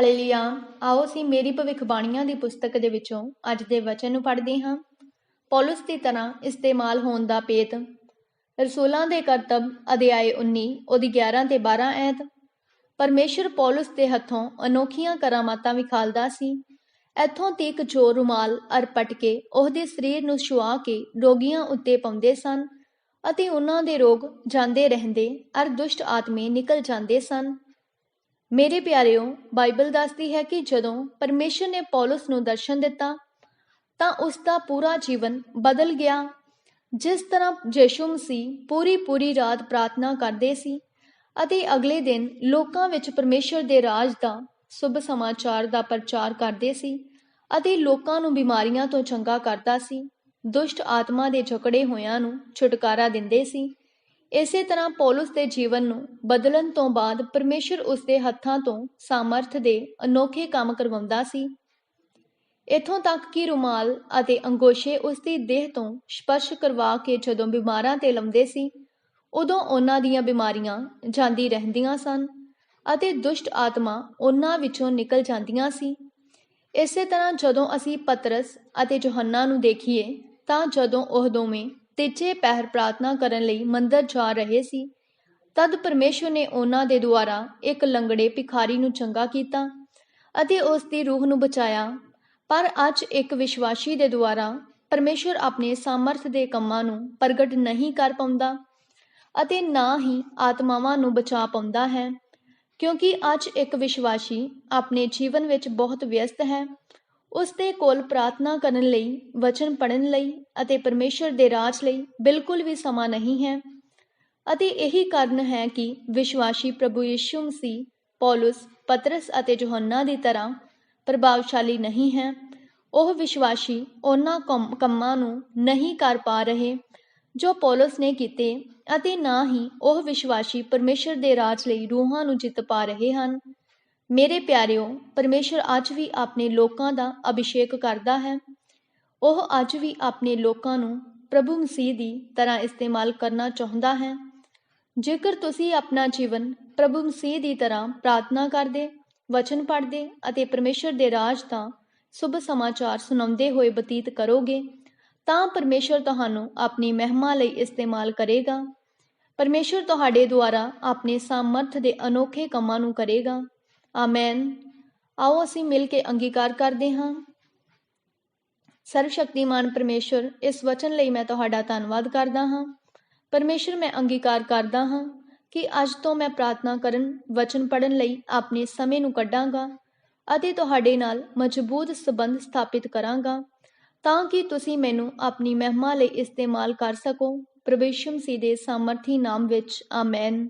ਹਲੇਲੀਆ ਆਓ ਅਸੀਂ ਮੇਰੀ ਭਵਿੱਖਬਾਣੀਆਂ ਦੀ ਪੁਸਤਕ ਦੇ ਵਿੱਚੋਂ ਅੱਜ ਦੇ ਵਚਨ ਨੂੰ ਪੜ੍ਹਦੇ ਹਾਂ। ਪੌਲਸ ਦੀ ਤਰ੍ਹਾਂ ਇਸਤੇਮਾਲ ਹੋਣ ਦਾ ਪੇਤ। ਰਸੂਲਾਂ ਦੇ ਕਰਤੱਵ ਅਧਿਆਇ 19 ਉਹਦੀ 11 ਤੇ 12 ਐਤ। ਪਰਮੇਸ਼ਰ ਪੌਲਸ ਦੇ ਹੱਥੋਂ ਅਨੋਖੀਆਂ ਕਰਾਮਾਤਾਂ ਵਿਖਾਲਦਾ ਸੀ। ਇੱਥੋਂ ਤੀਕ ਜੋ ਰੁਮਾਲ ਅਰਪਟ ਕੇ ਉਹਦੇ ਸਰੀਰ ਨੂੰ ਛੁਆ ਕੇ ਰੋਗੀਆਂ ਉੱਤੇ ਪਾਉਂਦੇ ਸਨ ਅਤੇ ਉਹਨਾਂ ਦੇ ਰੋਗ ਜਾਂਦੇ ਰਹਿੰਦੇ ਅਰ ਦੁਸ਼ਟ ਆਤਮੇ ਨਿਕਲ ਜਾਂਦੇ ਸਨ। ਮੇਰੇ ਪਿਆਰਿਓ, ਬਾਈਬਲ ਦੱਸਦੀ ਹੈ ਕਿ ਜਦੋਂ ਪਰਮੇਸ਼ਰ ਨੇ ਪੌਲਸ ਨੂੰ ਦਰਸ਼ਨ ਦਿੱਤਾ, ਤਾਂ ਉਸ ਦਾ ਪੂਰਾ ਜੀਵਨ ਬਦਲ ਗਿਆ। ਜਿਸ ਤਰ੍ਹਾਂ ਯਿਸੂ ਮਸੀਹ ਪੂਰੀ ਪੂਰੀ ਰਾਤ ਪ੍ਰਾਰਥਨਾ ਕਰਦੇ ਸੀ ਅਤੇ ਅਗਲੇ ਦਿਨ ਲੋਕਾਂ ਵਿੱਚ ਪਰਮੇਸ਼ਰ ਦੇ ਰਾਜ ਦਾ ਸੁਭ ਸਮਾਚਾਰ ਦਾ ਪ੍ਰਚਾਰ ਕਰਦੇ ਸੀ ਅਤੇ ਲੋਕਾਂ ਨੂੰ ਬਿਮਾਰੀਆਂ ਤੋਂ ਚੰਗਾ ਕਰਦਾ ਸੀ, ਦੁਸ਼ਟ ਆਤਮਾ ਦੇ ਝਕੜੇ ਹੋਇਆਂ ਨੂੰ ਛੁਟਕਾਰਾ ਦਿੰਦੇ ਸੀ। ਇਸੇ ਤਰ੍ਹਾਂ ਪੌਲਸ ਦੇ ਜੀਵਨ ਨੂੰ ਬਦਲਣ ਤੋਂ ਬਾਅਦ ਪਰਮੇਸ਼ਰ ਉਸ ਦੇ ਹੱਥਾਂ ਤੋਂ ਸਾਮਰਥ ਦੇ ਅਨੋਖੇ ਕੰਮ ਕਰਵਾਉਂਦਾ ਸੀ। ਇਥੋਂ ਤੱਕ ਕਿ ਰੁਮਾਲ ਅਤੇ ਅੰਗੋਸ਼ੇ ਉਸ ਦੀ ਦੇਹ ਤੋਂ ਸਪਰਸ਼ ਕਰਵਾ ਕੇ ਜਦੋਂ ਬਿਮਾਰਾਂ ਤੇ ਲੰਮਦੇ ਸੀ, ਉਦੋਂ ਉਹਨਾਂ ਦੀਆਂ ਬਿਮਾਰੀਆਂ ਜਾਂਦੀ ਰਹਿੰਦੀਆਂ ਸਨ ਅਤੇ ਦੁਸ਼ਟ ਆਤਮਾ ਉਹਨਾਂ ਵਿੱਚੋਂ ਨਿਕਲ ਜਾਂਦੀਆਂ ਸੀ। ਇਸੇ ਤਰ੍ਹਾਂ ਜਦੋਂ ਅਸੀਂ ਪਤਰਸ ਅਤੇ ਯੋਹੰਨਾ ਨੂੰ ਦੇਖੀਏ, ਤਾਂ ਜਦੋਂ ਉਹ ਦੋਵੇਂ ਤੀਜੇ ਪਹਿਰ ਪ੍ਰਾਰਥਨਾ ਕਰਨ ਲਈ ਮੰਦਰ ਜਾ ਰਹੇ ਸੀ। ਤਦ ਪਰਮੇਸ਼ਵਰ ਨੇ ਉਹਨਾਂ ਦੇ ਦੁਆਰਾ ਇੱਕ ਲੰਗੜੇ ਭਿਖਾਰੀ ਨੂੰ ਚੰਗਾ ਕੀਤਾ ਅਤੇ ਉਸ ਦੀ ਰੂਹ ਨੂੰ ਬਚਾਇਆ। ਪਰ ਅੱਜ ਇੱਕ ਵਿਸ਼ਵਾਸੀ ਦੇ ਦੁਆਰਾ ਪਰਮੇਸ਼ਵਰ ਆਪਣੇ ਸਾਮਰਥ ਦੇ ਕੰਮਾਂ ਨੂੰ ਪ੍ਰਗਟ ਨਹੀਂ ਕਰ ਪਾਉਂਦਾ ਅਤੇ ਨਾ ਹੀ ਆਤਮਾਵਾਂ ਨੂੰ ਬਚਾ ਪਾਉਂਦਾ ਹੈ। ਕਿਉਂਕਿ ਅੱਜ ਇੱਕ ਵਿਸ਼ਵਾਸੀ ਆਪਣੇ ਜੀਵਨ ਵਿੱਚ ਬਹੁਤ ਵਿਅਸਤ ਹੈ ਉਸ ਦੇ ਕੋਲ ਪ੍ਰਾਰਥਨਾ ਕਰਨ ਲਈ, ਵਚਨ ਪੜ੍ਹਨ ਲਈ ਅਤੇ ਪਰਮੇਸ਼ਰ ਦੇ ਰਾਜ ਲਈ ਬਿਲਕੁਲ ਵੀ ਸਮਾਂ ਨਹੀਂ ਹੈ। ਅਤੇ ਇਹੀ ਕਾਰਨ ਹੈ ਕਿ ਵਿਸ਼ਵਾਸੀ ਪ੍ਰਭੂ ਯਿਸੂ ਮਸੀਹ ਪੌਲਸ, ਪਤਰਸ ਅਤੇ ਯੋਹੰਨਾ ਦੀ ਤਰ੍ਹਾਂ ਪ੍ਰਭਾਵਸ਼ਾਲੀ ਨਹੀਂ ਹੈ। ਉਹ ਵਿਸ਼ਵਾਸੀ ਉਹਨਾਂ ਕੰਮਾਂ ਨੂੰ ਨਹੀਂ ਕਰ ਪਾ ਰਹੇ ਜੋ ਪੌਲਸ ਨੇ ਕੀਤੇ ਅਤੇ ਨਾ ਹੀ ਉਹ ਵਿਸ਼ਵਾਸੀ ਪਰਮੇਸ਼ਰ ਦੇ ਰਾਜ ਲਈ ਰੂਹਾਂ ਨੂੰ ਜਿੱਤ ਪਾ ਰਹੇ ਹਨ। ਮੇਰੇ ਪਿਆਰਿਓ, ਪਰਮੇਸ਼ਰ ਅੱਜ ਵੀ ਆਪਣੇ ਲੋਕਾਂ ਦਾ ਅਭਿਸ਼ੇਕ ਕਰਦਾ ਹੈ। ਉਹ ਅੱਜ ਵੀ ਆਪਣੇ ਲੋਕਾਂ ਨੂੰ ਪ੍ਰਭੂ ਮਸੀਹ ਦੀ ਤਰ੍ਹਾਂ ਇਸਤੇਮਾਲ ਕਰਨਾ ਚਾਹੁੰਦਾ ਹੈ। ਜੇਕਰ ਤੁਸੀਂ ਆਪਣਾ ਜੀਵਨ ਪ੍ਰਭੂ ਮਸੀਹ ਦੀ ਤਰ੍ਹਾਂ ਪ੍ਰਾਰਥਨਾ ਕਰਦੇ, ਵਚਨ ਪੜ੍ਹਦੇ ਅਤੇ ਪਰਮੇਸ਼ਰ ਦੇ ਰਾਜ ਦਾ ਸੁਭ ਸਮਾਚਾਰ ਸੁਣਾਉਂਦੇ ਹੋਏ ਬਤੀਤ ਕਰੋਗੇ, ਤਾਂ ਪਰਮੇਸ਼ਰ ਤੁਹਾਨੂੰ ਆਪਣੀ ਮਹਿਮਾ ਲਈ ਇਸਤੇਮਾਲ ਕਰੇਗਾ। ਪਰਮੇਸ਼ਰ ਤੁਹਾਡੇ ਦੁਆਰਾ ਆਪਣੇ ਸਾਮਰਥ ਦੇ ਅਨੋਖੇ ਕੰਮਾਂ ਨੂੰ ਕਰੇਗਾ। ਆਮੇਨ। ਆਓ ਅਸੀਂ ਮਿਲ ਕੇ ਅੰਗੀਕਾਰ ਕਰਦੇ ਹਾਂ। ਸਰਵ ਸ਼ਕਤੀਮਾਨ ਪਰਮੇਸ਼ਰ, ਇਸ ਵਚਨ ਲਈ ਮੈਂ ਤੁਹਾਡਾ ਧੰਨਵਾਦ ਕਰਦਾ ਹਾਂ। ਪਰਮੇਸ਼ਰ, ਮੈਂ ਅੰਗੀਕਾਰ ਕਰਦਾ ਹਾਂ ਕਿ ਅੱਜ ਤੋਂ ਮੈਂ ਪ੍ਰਾਰਥਨਾ ਕਰਨ, ਵਚਨ ਪੜਨ ਲਈ ਆਪਣੇ ਸਮੇਂ ਨੂੰ ਕੱਢਾਂਗਾ ਅਤੇ ਤੁਹਾਡੇ ਨਾਲ ਮਜ਼ਬੂਤ ਸਬੰਧ ਸਥਾਪਿਤ ਕਰਾਂਗਾ ਤਾਂ ਕਿ ਤੁਸੀਂ ਮੈਨੂੰ ਆਪਣੀ ਮਹਿਮਾ ਲਈ ਇਸਤੇਮਾਲ ਕਰ ਸਕੋ। ਪ੍ਰਭੂ ਯਿਸੂ ਮਸੀਹ ਦੇ ਸਾਮਰਥੀ ਨਾਮ ਵਿੱਚ, ਆਮੇਨ।